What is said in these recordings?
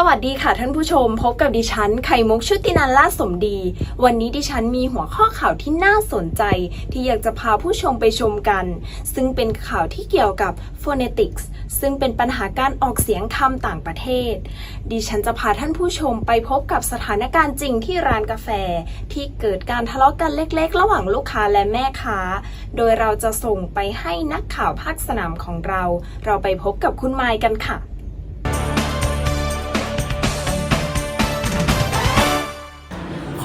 สวัสดีค่ะท่านผู้ชม พบกับดิฉันไข่มุกชุตินันล่าสมดี วันนี้ดิฉันมีหัวข้อข่าวที่น่าสนใจ ที่อยากจะพาผู้ชมไปชมกัน ซึ่งเป็นข่าวที่เกี่ยวกับ phonetics ซึ่งเป็นปัญหาการออกเสียงคำต่างประเทศ ดิฉันจะพาท่านผู้ชมไปพบกับสถานการณ์จริงที่ร้านกาแฟ ที่เกิดการทะเลาะกันเล็ก ๆ ระหว่างลูกค้าและแม่ค้า โดยเราจะส่งไปให้นักข่าวภาคสนามของเรา เราไปพบกับคุณไมค์กันค่ะ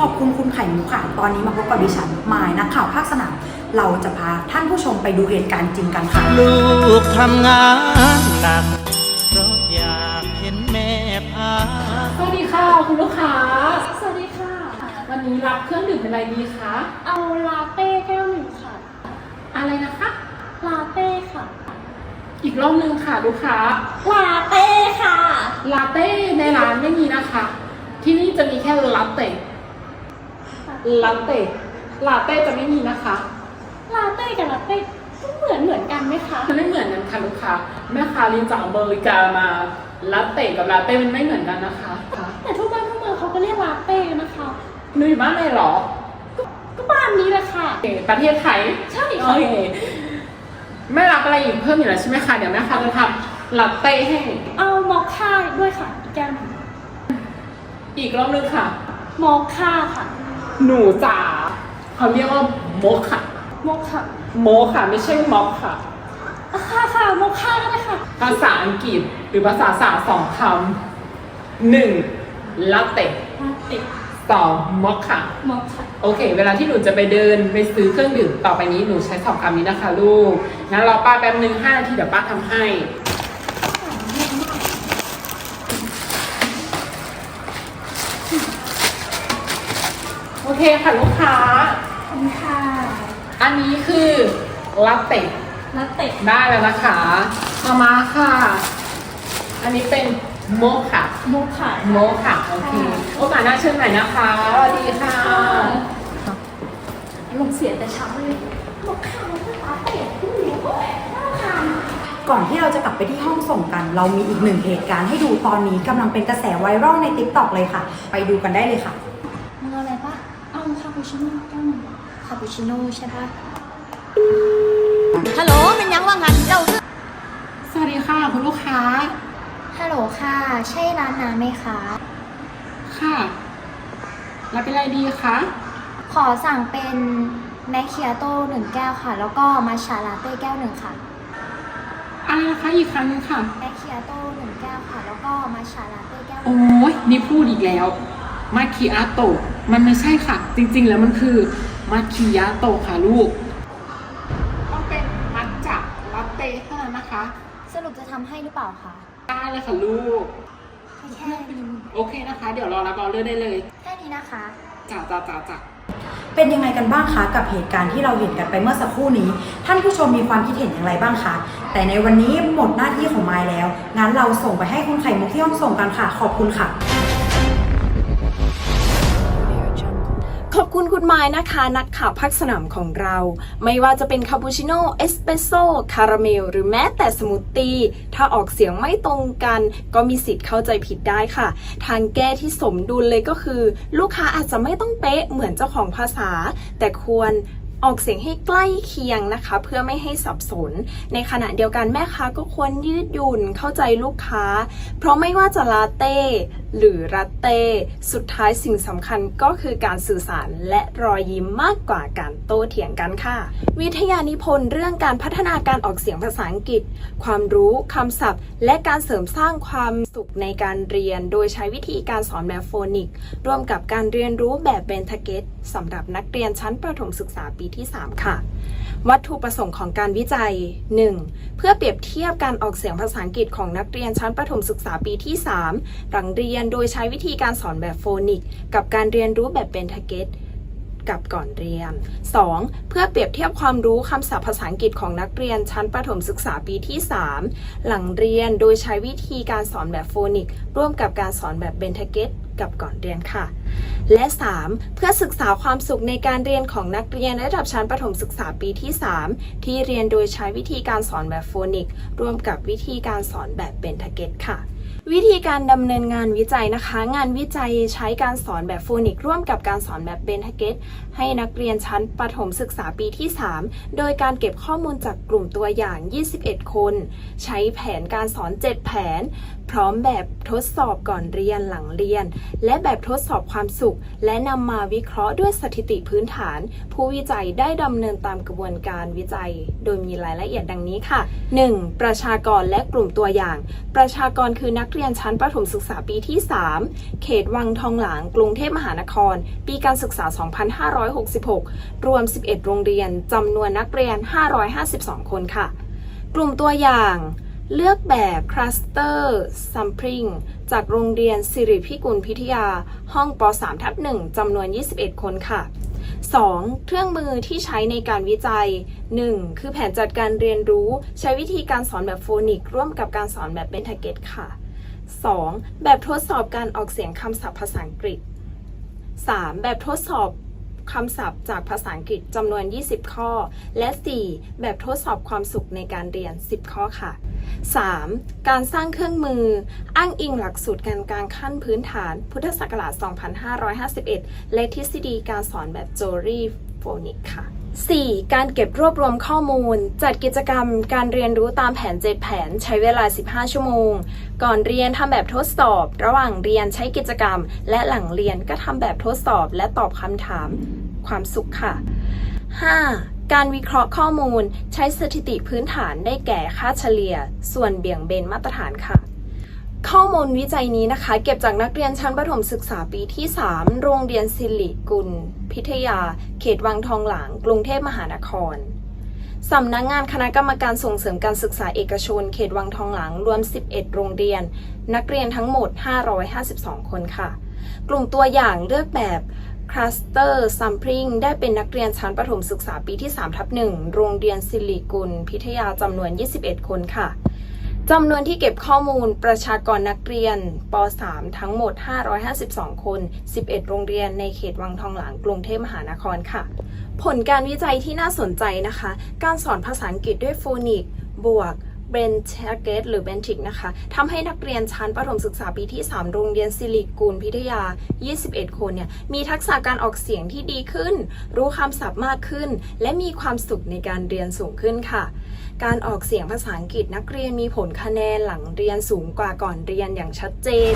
อบคุณคุณไข่มุกค่ะ ตอนนี้มาพบกับดิฉันมายนักข่าวภาคสนาม เราจะพาท่านผู้ชมไปดูเหตุการณ์จริงกันค่ะ ลูกทำงานหนักเพราะอยากเห็นแม่พาสวัสดีค่ะคุณลูกค้า สวัสดีค่ะ วันนี้รับเครื่องดื่มเป็นอะไรดีคะ เอาลาเต้แก้วหนึ่งค่ะ อะไรนะคะ ลาเต้ค่ะ อีกรอบนึงค่ะลูกค้า ลาเต้ค่ะ ลาเต้ในร้านไม่มีนะคะ ที่นี่จะมีแค่ลาเต้ ลาเต้ลาเต้จะไม่มีนะคะลาเต้กับลาเต้เหมือนเหมือนกันไหมคะมันไม่เหมือนกันค่ะลูกค้าแม่ค้าเรียนจากอเมริกามาลาเต้กับลาเต้มันไม่เหมือนกันนะคะค่ะแต่ทุกบ้านทุกเมืองเขาก็เรียกลาเต้กันนะคะหนูอยู่บ้านไหนหรอ ก็บ้านนี้แหละค่ะเอ่อประเทศไทยใช่โอค่ะเคไม่รับอะไรอีกเพิ่มอยู่แล้วใช่ไหมคะเดี๋ยวแม่ค้าจะทำลาเต้ให้เอามอคค่าด้วยค่ะอีกแก้วหนึ่งอีกรอบนึงค่ะมอคค่าค่ะ หนูจ๋าเขาเรียกว่าโมกค่ะมอคค่ะโมกค่ะไม่ใช่ม็อกค่ะ อะค่ะค่ะมอคค่าก็ได้ค่ะภาษาอังกฤษหรือภาษาศาสตร์สองคำหนึ่งลาเต้ลาเต้สองม็อกค่ะมอคค่ะโอเค เวลาที่หนูจะไปเดินไปซื้อเครื่องดื่มต่อไปนี้หนูใช้สองคำนี้นะคะลูก งั้นรอป้าแป๊บนึงห้านาทีเดี๋ยวป้าทำให้ เคค่ะลูกค้า ขอบคุณค่ะอันนี้คือลาเต้ลาเต้ได้แล้วนะคะต่อมาค่ะ อันนี้เป็นโมค่ะมอคค่ะ โมค่ะโอเคโอกาสหน้าเชิญใหม่นะคะสวัสดีค่ะ ลงเสียแต่เช้าเลยมอคค่าลาเต้คุณหนูน่าทานก่อนที่เราจะกลับไปที่ห้องส่งกัน เรามีอีกหนึ่งเหตุการณ์ให้ดูตอนนี้กำลังเป็นกระแสไวรัลใน t ิ k t o k เลยค่ะ ไปดูกันได้เลยค่ะ ชิโน่แก้วหนึ่งคาปูชิโน่ใช่ปะฮัลโหลเป็นยังว่างันเจ้าสวัสดีค่ะ คุณลูกค้า ฮัลโหลค่ะ ใช่ร้านน้ำไหมคะ ค่ะรับเป็นอะไรดีคะขอสั่งเป็นแมคคิอาโต้หนึ่งแก้วค่ะ แล้วก็มาชาลาเต้แก้วหนึ่งค่ะอะไรนะคะอีกครั้งหนึงค่ะ แมคคิอาโต้หนึ่งแก้วค่ะ แล้วก็มาชาลาเต้แก้วหนึ่โอ้งยนี่พูดอีกแล้ว มาคิอาโตะ มันไม่ใช่ค่ะ จริงๆ แล้วมันคือมาคิยาโตะค่ะลูก ต้องเป็นมัทฉะลาเต้เท่านั้นนะคะ สรุปจะทำให้หรือเปล่าคะได้เลยค่ะลูก แค่นี้โอเคนะคะ เดี๋ยวรอรับออเดอร์ได้เลยแค่นี้นะคะ จ้าจ้าจ้าจ้า เป็นยังไงกันบ้างคะกับเหตุการณ์ที่เราเห็นกันไปเมื่อสักครู่นี้ ท่านผู้ชมมีความคิดเห็นอย่างไรบ้างคะแต่ในวันนี้หมดหน้าที่ของมายแล้วงั้นเราส่งไปให้คุณไข่มุกที่ห้องส่งกันค่ะ ขอบคุณค่ะ ขอบคุณคุณไม้นะคะ นักข่าวพักสนามของเรา ไม่ว่าจะเป็นคาปูชิโน่เอสเปรสโซ่คาราเมล หรือแม้แต่สมูทตี้ถ้าออกเสียงไม่ตรงกัน ก็มีสิทธิ์เข้าใจผิดได้ค่ะ ทางแก้ที่สมดุลเลยก็คือ ลูกค้าอาจจะไม่ต้องเป๊ะเหมือนเจ้าของภาษา แต่ควร ออกเสียงให้ใกล้เคียงนะคะ เพื่อไม่ให้สับสน ในขณะเดียวกันแม่ค้าก็ควรยืดหยุ่นเข้าใจลูกค้า เพราะไม่ว่าจะลาเต้หรือรัตเต้สุดท้ายสิ่งสำคัญก็คือการสื่อสารและรอยยิ้มมากกว่าการโต้เถียงกันค่ะ วิทยานิพนธ์เรื่องการพัฒนาการออกเสียงภาษาอังกฤษ ความรู้คำศัพท์ และการเสริมสร้างความสุขในการเรียน โดยใช้วิธีการสอนแบบโฟนิกร่วมกับการเรียนรู้แบบเบนทเกต สำหรับนักเรียนชั้นประถมศึกษาปีที่ 3 ค่ะ วัตถุประสงค์ของการวิจัย 1. เพื่อเปรียบเทียบการออกเสียงภาษาอังกฤษของนักเรียนชั้นประถมศึกษาปีที่ 3 หลังเรียนโดยใช้วิธีการสอนแบบโฟนิก กับการเรียนรู้แบบเบนทเกตกับก่อนเรียน 2. เพื่อเปรียบเทียบความรู้คำศัพท์ภาษาอังกฤษของนักเรียนชั้นประถมศึกษาปีที่ 3 หลังเรียนโดยใช้วิธีการสอนแบบโฟนิก ร่วมกับการสอนแบบเบนทเกต กับก่อนเรียนค่ะ และ 3. เพื่อศึกษาความสุขในการเรียนของนักเรียนระดับชั้นประถมศึกษาปีที่ 3 ที่เรียนโดยใช้วิธีการสอนแบบโฟนิกร่วมกับวิธีการสอนแบบเบนทเกตค่ะวิธีการดำเนินงานวิจัยนะคะ งานวิจัยใช้การสอนแบบโฟนิกร่วมกับการสอนแบบเบนทเกตให้นักเรียนชั้นประถมศึกษาปีที่ 3 โดยการเก็บข้อมูลจากกลุ่มตัวอย่าง 21 คน ใช้แผนการสอน 7 แผนพร้อมแบบทดสอบก่อนเรียนหลังเรียน และแบบทดสอบความสุข และนำมาวิเคราะห์ด้วยสถิติพื้นฐาน ผู้วิจัยได้ดำเนินตามกระบวนการวิจัย โดยมีรายละเอียดดังนี้ค่ะ 1. ประชากรและกลุ่มตัวอย่าง ประชากรคือนักเรียนชั้นประถมศึกษาปีที่ 3 เขตวังทองหลางกรุงเทพมหานคร ปีการศึกษา 2566 รวม 11 โรงเรียนจำนวนนักเรียน 552 คนค่ะ กลุ่มตัวอย่าง เลือกแบบคลัสเตอร์ซัมพริงจากโรงเรียนสิริพิกุลพิทยา ห้องป .3 ทับ1จำนวน 21 คนค่ะ 2. เครื่องมือที่ใช้ในการวิจัย 1. คือแผนจัดการเรียนรู้ใช้วิธีการสอนแบบโฟนิก ร่วมกับการสอนแบบเบนทาเกตค่ะ 2. แบบทดสอบการออกเสียงคำศัพท์ภาษาอังกฤษ 3. แบบทดสอบ คำศัพท์จากภาษาอังกฤษจำนวน 20 ข้อ และ 4. แบบทดสอบความสุขในการเรียน 10 ข้อค่ะ 3. การสร้างเครื่องมือ อ้างอิงหลักสูตรการกลางขั้นพื้นฐาน พุทธศักราช 2551 และทฤษฎีการสอนแบบโจรีโฟนิกค่ะ 4. การเก็บรวบรวมข้อมูล จัดกิจกรรมการเรียนรู้ตามแผน 7 แผนใช้เวลา 15 ชั่วโมง ก่อนเรียนทำแบบทดสอบ ระหว่างเรียนใช้กิจกรรม และหลังเรียนก็ทำแบบทดสอบและตอบคำถาม ความสุขค่ะ 5. การวิเคราะห์ข้อมูล ใช้สถิติพื้นฐานได้แก่ค่าเฉลี่ย ส่วนเบี่ยงเบนมาตรฐานค่ะ ข้อมูลวิจัยนี้นะคะ เก็บจากนักเรียนชั้นประถมศึกษาปีที่ 3 โรงเรียนสิริกุล พิทยา เขตวังทองหลาง กรุงเทพมหานครสำนักงงานคณะกรรมการส่งเสริมการศึกษาเอกชน เขตวังทองหลางรวม 11 โรงเรียน นักเรียนทั้งหมด 552 คนค่ะ กลุ่มตัวอย่างเลือกแบบคลัสเตอร์ซัมพริงได้เป็นนักเรียนชั้นประถมศึกษาปีที่3ทับ1โรงเรียนสิริกุล พิทยาจำนวน 21 คนค่ะ จำนวนที่เก็บข้อมูลประชากรนักเรียนป .3 ทั้งหมด 552 คน 11 โรงเรียนในเขตวังทองหลางกรุงเทพมหานครค่ะ ผลการวิจัยที่น่าสนใจนะคะ การสอนภาษาอังกฤษด้วยโฟนิกบวกเบนเทเกตหรือเบนทิกนะคะทำให้นักเรียนชั้นประถมศึกษาปีที่ 3 โรงเรียนสิริกูลพิทยา 21 คนเนี่ย มีทักษะการออกเสียงที่ดีขึ้น รู้คำศัพท์มากขึ้น และมีความสุขในการเรียนสูงขึ้นค่ะ การออกเสียงภาษาอังกฤษนักเรียนมีผลคะแนนหลังเรียนสูงกว่าก่อนเรียนอย่างชัดเจน